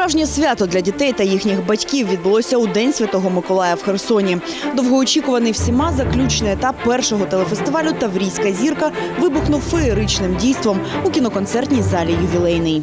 Справжнє свято для дітей та їхніх батьків відбулося у День Святого Миколая в Херсоні. Довгоочікуваний всіма заключний етап першого телефестивалю Таврійська зірка вибухнув феєричним дійством у кіноконцертній залі ювілейний.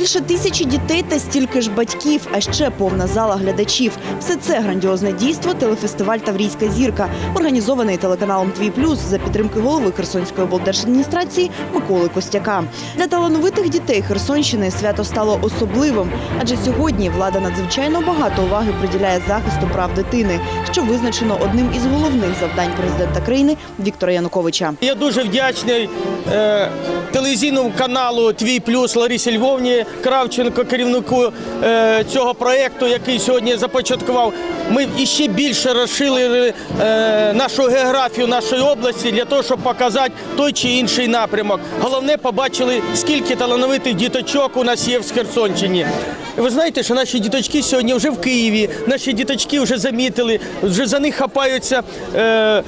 Більше тисячі дітей та стільки ж батьків, а ще повна зала глядачів. Все це грандіозне дійство телефестиваль Таврійська зірка, організований телеканалом Твій Плюс за підтримки голови Херсонської облдержадміністрації Миколи Костяка. Для талановитих дітей Херсонщини свято стало особливим, адже сьогодні влада надзвичайно багато уваги приділяє захисту прав дитини, що визначено одним із головних завдань президента країни Віктора Януковича. Я дуже вдячний е, телевізійному каналу Твій Плюс Ларисі Львовні Кравченко, керівнику е, цього проєкту, який сьогодні започаткував. Ми іще більше розширили е, нашу географію нашої області для того, щоб показати той чи інший напрямок. Головне, побачили, скільки талановитих діточок у нас є в Херсонщині. Ви знаєте, що наші діточки сьогодні вже в Києві, наші діточки вже замітили, вже за них хапаються. Е,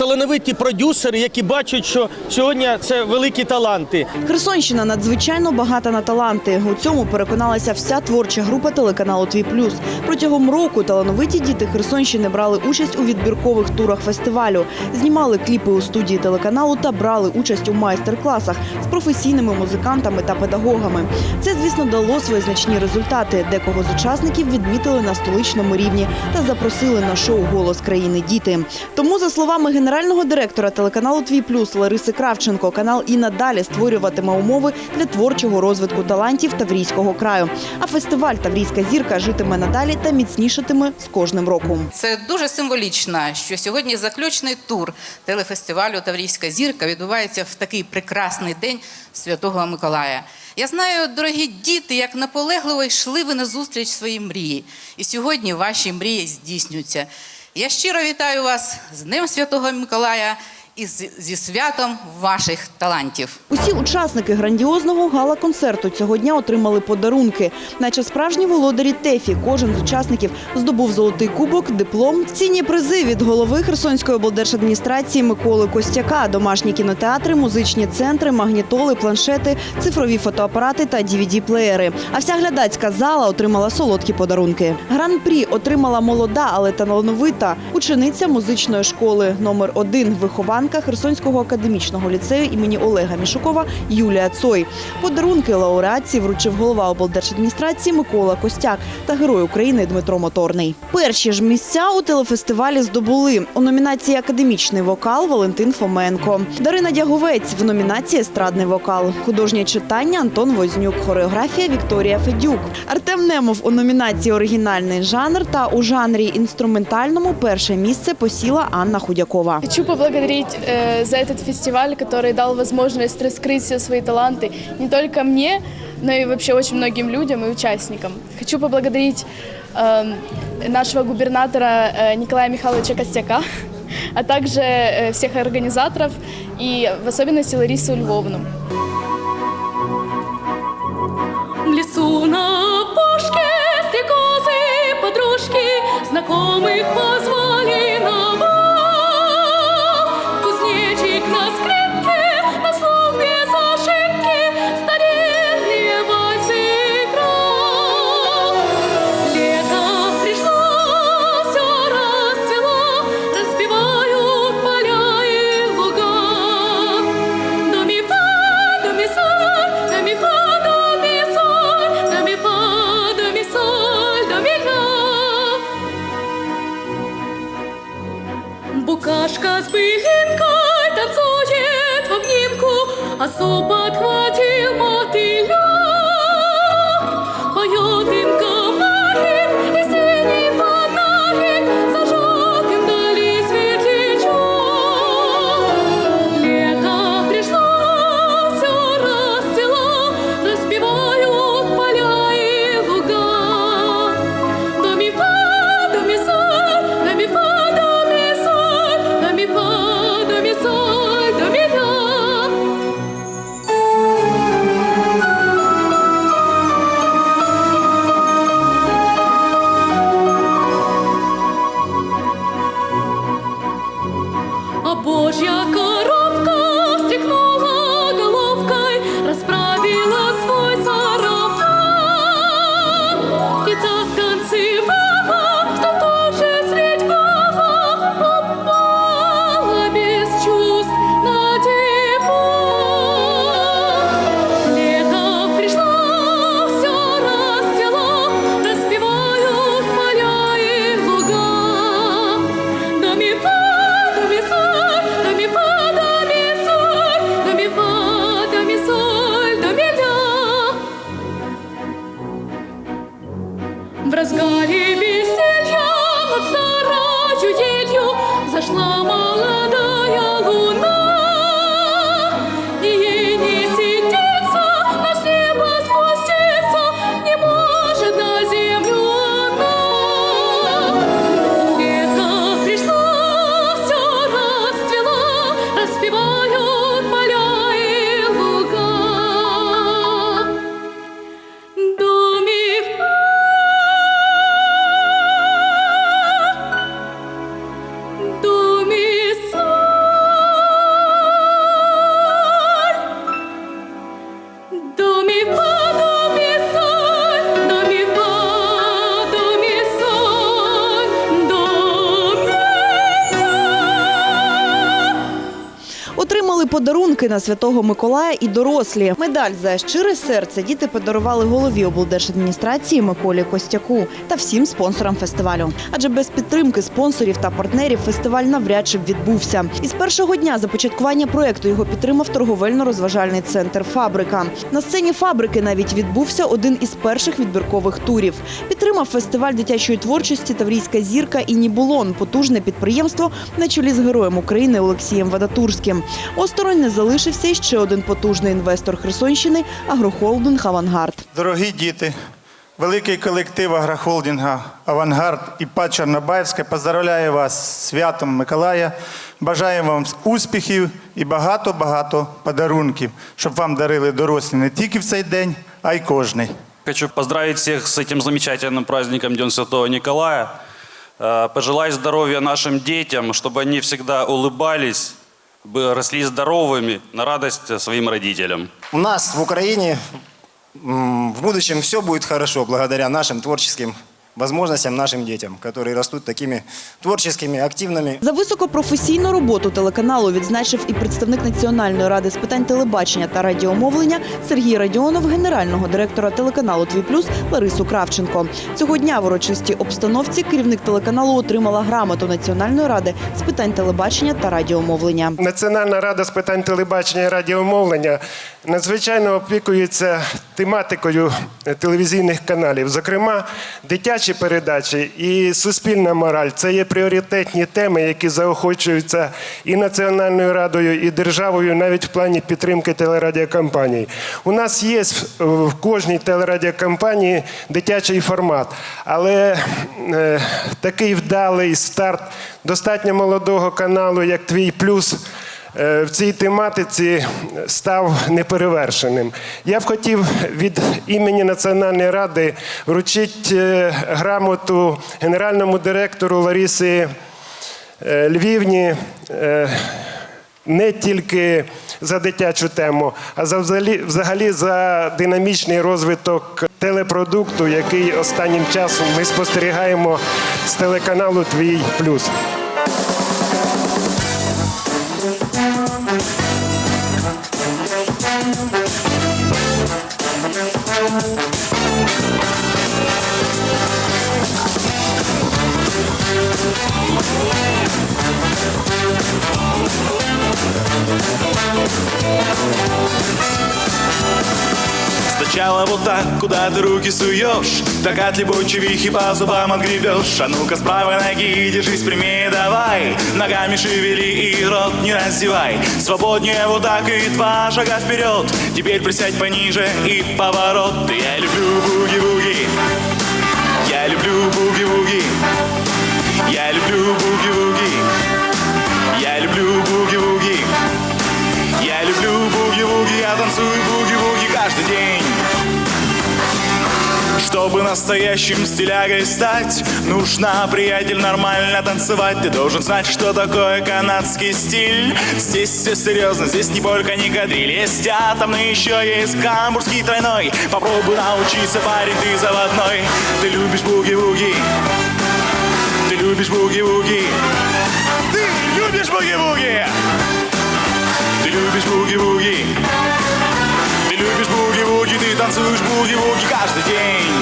талановиті продюсери, які бачать, що сьогодні це великі таланти. Херсонщина надзвичайно багата на таланти. У цьому переконалася вся творча група телеканалу Твій Плюс. Протягом року талановиті діти Херсонщини брали участь у відбіркових турах фестивалю, знімали кліпи у студії телеканалу та брали участь у майстер-класах з професійними музикантами та педагогами. Це, звісно, дало свої значні результати. Декого з учасників відмітили на столичному рівні та запросили на шоу Голос країни діти. Тому, за словами генерального директора телеканалу Твій Плюс Лариси Кравченко, канал і надалі створюватиме умови для творчого розвитку талантів Таврійського краю. А фестиваль Таврійська зірка житиме надалі та міцнішатиме з кожним роком. Це дуже символічно, що сьогодні заключний тур телефестивалю Таврійська зірка відбувається в такий прекрасний день Святого Миколая. Я знаю, дорогі діти, як наполегливо йшли ви на зустріч своїй мрії. І сьогодні ваші мрії здійснюються. Я щиро вітаю вас з Днем Святого Миколая і зі святом ваших талантів. Усі учасники грандіозного гала-концерту цього дня отримали подарунки. Наче справжні володарі ТЕФІ, кожен з учасників здобув золотий кубок, диплом, цінні призи від голови Херсонської облдержадміністрації Миколи Костяка, домашні кінотеатри, музичні центри, магнітоли, планшети, цифрові фотоапарати та DVD-плеєри. А вся глядацька зала отримала солодкі подарунки. Гран-прі отримала молода, але талановита учениця музичної школи номер 1 вихованка Херсонського академічного ліцею імені Олега Мішукова Юлія Цой. Подарунки лауреатці вручив голова облдержадміністрації Микола Костяк та герой України Дмитро Моторний. Перші ж місця у телефестивалі здобули у номінації Академічний вокал Валентин Фоменко, Дарина Дяговець в номінації Естрадний вокал, художнє читання Антон Вознюк, хореографія Вікторія Федюк, Артем Немов у номінації Оригінальний жанр та у жанрі інструментальному перше місце посіла Анна Худякова. Хочу поблагодарить э, за этот фестиваль, который дал возможность раскрыть все свои таланты не только мне, но и вообще очень многим людям и участникам. Хочу поблагодарить э, нашего губернатора э, Николая Михайловича Костяка, а также э, всех организаторов и в особенности Ларису Львовну. В лесу на а су Your. ako В разгаре веселья над старою елью Зашла молодая подарунки на святого Миколая і дорослі. Медаль за щире серце діти подарували голові облдержадміністрації Миколі Костяку та всім спонсорам фестивалю. Адже без підтримки спонсорів та партнерів фестиваль навряд чи б відбувся. Із першого дня започаткування проекту його підтримав торговельно-розважальний центр Фабрика. На сцені фабрики навіть відбувся один із перших відбіркових турів. Підтримав фестиваль дитячої творчості Таврійська зірка і Нібулон, потужне підприємство на чолі з героєм України Олексієм Вадатурським. Осторонь не залишився і ще один потужний інвестор Херсонщини агрохолдинг Авангард. Дорогі діти, великий колектив агрохолдинга Авангард і ПАД Чорнобаївська поздравляю вас з святом Миколая. Бажаємо вам успіхів і багато-багато подарунків, щоб вам дарили дорослі не тільки в цей день, а й кожний. Хочу поздравить всех с этим замечательным праздником День Святого Николая. Э, Пожелать здоровья нашим детям, чтобы они всегда улыбались, бы- росли здоровыми на радость своим родителям. У нас в Украине в будущем все будет хорошо благодаря нашим творческим возможностям, нашим детям, которые растут такими творческими, активными. За високопрофесійну роботу телеканалу відзначив і представник Національної ради з питань телебачення та радіомовлення Сергій Радіонов, генерального директора телеканалу Твій Плюс Ларису Кравченко. Цього дня в урочистій обстановці керівник телеканалу отримала грамоту Національної ради з питань телебачення та радіомовлення. Національна рада з питань телебачення і радіомовлення надзвичайно опікується тематикою телевізійних каналів, зокрема, дитячі передачі і суспільна мораль. Це є пріоритетні теми, які заохочуються і Національною радою, і державою, навіть в плані підтримки телерадіокомпаній. У нас є в кожній телерадіокомпанії дитячий формат, але е, такий вдалий старт достатньо молодого каналу, як Твій Плюс. Е, В цій тематиці став неперевершеним. Я б хотів від імені Національної ради вручити е, грамоту генеральному директору Ларісі е, Львівні не тільки за дитячу тему, а за взагалі, взагалі за динамічний розвиток телепродукту, який останнім часом ми спостерігаємо з телеканалу Твій плюс. Сначала вот так, куда ты руки суешь Так от любой чевихи по зубам отгребешь. А ну-ка с правой ноги держись прямее давай. Ногами шевели и рот не раздевай. Свободнее вот так и два шага вперед. Теперь присядь пониже и поворот. Я люблю буги-буги настоящим стилягой стать, нужно, приятель, нормально танцевать. Ты должен знать, что такое канадский стиль. Здесь все серьезно, здесь не полька, не кадриль. Есть атомный, еще есть гамбургский тройной. Попробуй научиться, парень, ты заводной. Ты любишь буги-вуги, ты любишь буги-вуги, ты любишь буги-вуги. Ты любишь буги-вуги Ты любишь буги-вуги Ты танцуешь буги-вуги каждый день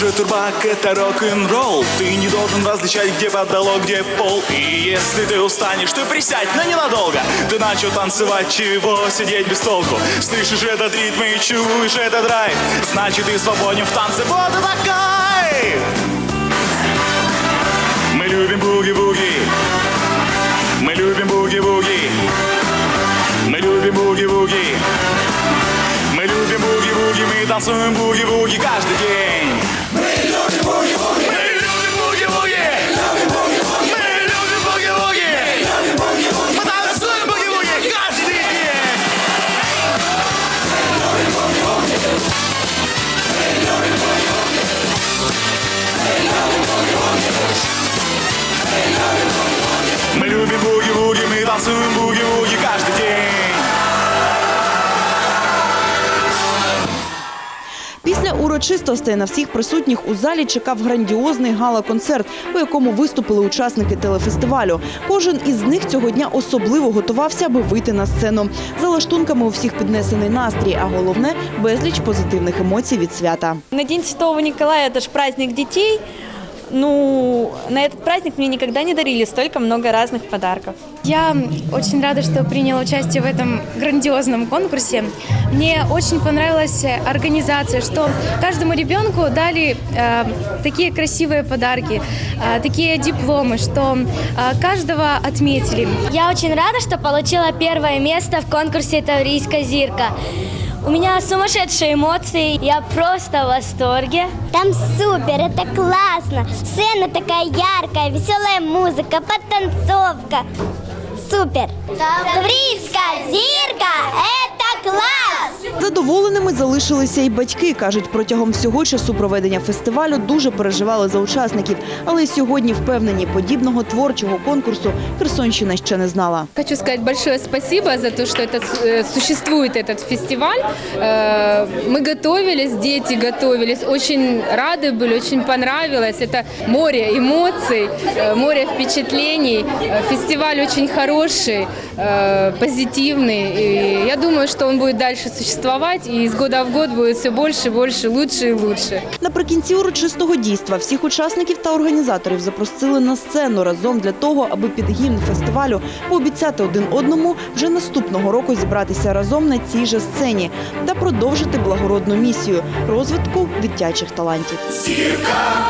же турбак это рок-н-ролл. Ты не должен различать, где потолок, где пол. И если ты устанешь, ты присядь, но ненадолго. Ты начал танцевать, чего сидеть без толку? Слышишь этот ритм и чуешь этот драйв Значит ты свободен в танце, вот это кайф Мы любим буги-буги. Мы любим буги-буги. Мы любим буги-буги. Мы любим буги-буги, мы танцуем буги-буги Після урочистостей на всіх присутніх у залі чекав грандіозний гала-концерт, у якому виступили учасники телефестивалю. Кожен із них цього дня особливо готувався, аби вийти на сцену. За лаштунками у всіх піднесений настрій, а головне безліч позитивних емоцій від свята. На День Святого Ніколая – це ж праздник детей Ну, на этот праздник мне никогда не дарили столько много разных подарков. Я очень рада, что приняла участие в этом грандиозном конкурсе. Мне очень понравилась организация, что каждому ребенку дали э, такие красивые подарки, э, такие дипломы, что э, каждого отметили. Я очень рада, что получила первое место в конкурсе «Таврийская зирка». У меня сумасшедшие эмоции, я просто в восторге. Там супер, это классно. Сцена такая яркая, веселая музыка, подтанцовка. Супер. Таврийская зирка – это класс! Задоволеними залишилися і батьки. кажуть, протягом всього часу проведення фестивалю дуже переживали за учасників, але й сьогодні впевнені, подібного творчого конкурсу Херсонщина ще не знала. Хочу сказать большое спасибо за то, что это, э, существует этот фестиваль. Э, Мы готовились, дети готовились, очень рады были, очень понравилось. Это море эмоций, э, море впечатлений. Э, Фестиваль очень хороший, э, позитивный. И я думаю, что он будет дальше существовать, и из года в год будет все больше, больше, лучше и лучше. Наприкінці урочистого дійства всіх учасників та організаторів запросили на сцену разом для того, аби під гімн фестивалю пообіцяти один одному вже наступного року зібратися разом на цій же сцені та продовжити благородну місію розвитку дитячих талантів. Зірка,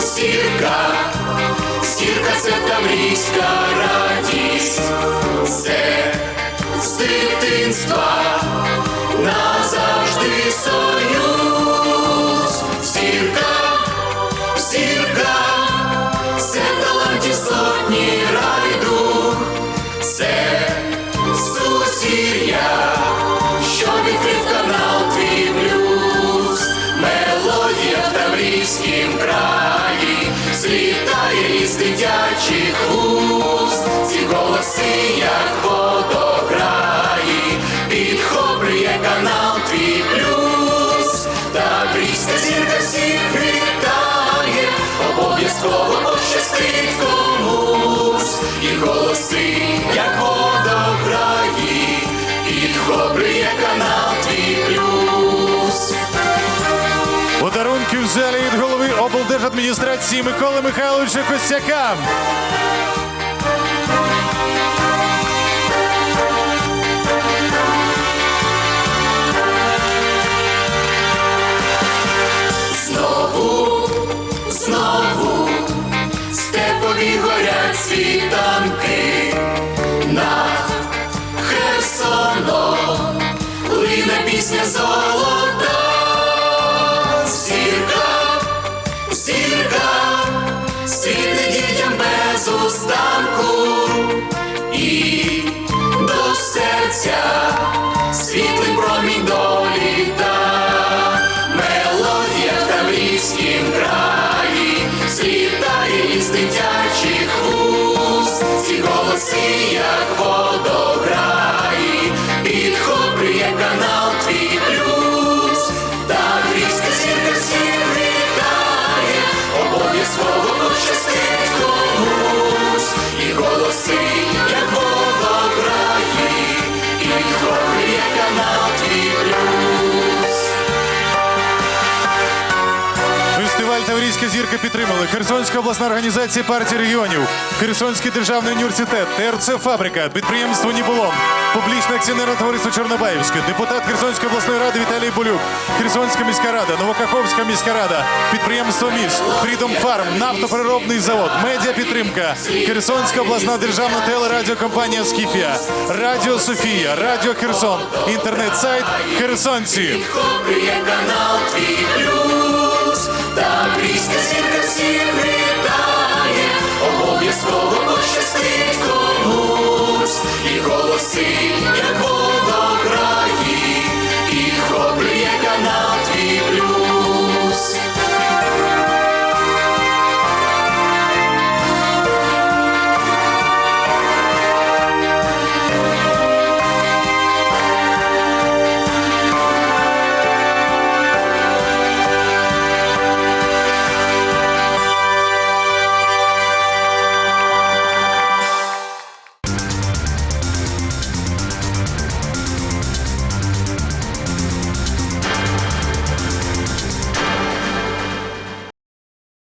зірка, зірка це таврійська радість, це з дитинства назавжди союз. Із дитячих вуст, ці голоси, як водограї, підхоплює канал твій плюс, Таврійська зірка всіх вітає, обов'язково пощастить комусь, і голоси, як водограї, підхоплює канал твій плюс. Подарунки в залі від голови облдержадміністрації Миколи Михайловича Костяка. Знову, знову степові горять світанки над Херсоном лине пісня золота, Таврійська зірка підтримали Херсонська обласна організація партії регіонів, Херсонський державний університет, ТРЦ Фабрика, підприємство Нібулон, публічне акціонерне товариство Чорнобаївське, депутат Херсонської обласної ради Віталій Болюк, Херсонська міська рада, Новокаховська міська рада, підприємство МІС, Фрідом Фарм, нафтопереробний завод, медіа підтримка, Херсонська обласна державна телерадіокомпанія Скіфія, Радіо Софія, Радіо Херсон, інтернет-сайт Херсонці. Ісус, та грізька зірка всіх вітає, обов'язково пощастить комусь і голоси.